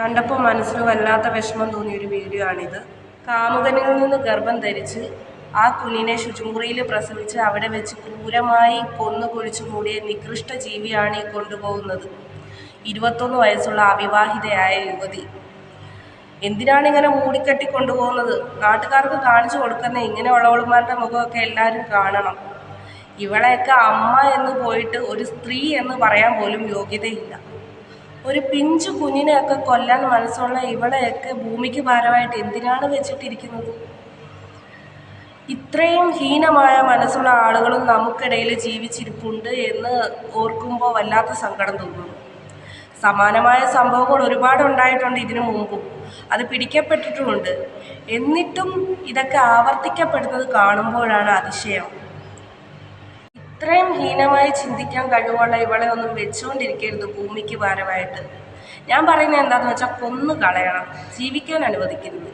കണ്ടപ്പോൾ മനസ്സിന് വല്ലാത്ത വിഷമം തോന്നിയ ഒരു വീഡിയോ ആണിത്. കാമുകനിൽ നിന്ന് ഗർഭം ധരിച്ച് ആ കുഞ്ഞിനെ ശുചിമുറിയിൽ പ്രസവിച്ച് അവിടെ വെച്ച് ക്രൂരമായി കൊന്നു കുഴിച്ചു മൂടിയ നികൃഷ്ട ജീവിയാണ് ഈ കൊണ്ടുപോകുന്നത്. ഇരുപത്തൊന്ന് വയസ്സുള്ള അവിവാഹിതയായ യുവതി. എന്തിനാണ് ഇങ്ങനെ മൂടിക്കെട്ടി കൊണ്ടുപോകുന്നത്? നാട്ടുകാർക്ക് കാണിച്ചു കൊടുക്കുന്ന ഇങ്ങനെയുള്ളവളുമാരുടെ മുഖമൊക്കെ എല്ലാവരും കാണണം. ഇവളെയൊക്കെ അമ്മ എന്ന് പോയിട്ട് ഒരു സ്ത്രീ എന്ന് പറയാൻ പോലും യോഗ്യതയില്ല. ഒരു പിഞ്ചു കുഞ്ഞിനെയൊക്കെ കൊല്ലാൻ മനസ്സുള്ള ഇവളെയൊക്കെ ഭൂമിക്ക് ഭാരമായിട്ട് എന്തിനാണ് വെച്ചിട്ടിരിക്കുന്നത്? ഇത്രയും ഹീനമായ മനസ്സുള്ള ആളുകളും നമുക്കിടയിൽ ജീവിച്ചിരിപ്പുണ്ട് എന്ന് ഓർക്കുമ്പോൾ വല്ലാത്ത സങ്കടം തോന്നുന്നു സമാനമായ സംഭവങ്ങൾ ഒരുപാട് ഉണ്ടായിട്ടുണ്ട് ഇതിനു മുമ്പും. അത് പിടിക്കപ്പെട്ടിട്ടുമുണ്ട്. എന്നിട്ടും ഇതൊക്കെ ആവർത്തിക്കപ്പെടുന്നത് കാണുമ്പോഴാണ് അതിശയം. ഇത്രയും ഹീനമായി ചിന്തിക്കാൻ കഴിവുള്ള ഇവളെ ഒന്നും വെച്ചുകൊണ്ടിരിക്കരുത് ഭൂമിക്ക് ഭാരമായിട്ട്. ഞാൻ പറയുന്നത് എന്താണെന്ന് വെച്ചാൽ കൊന്നു കളയണം. ജീവിക്കാൻ അനുവദിക്കരുത്.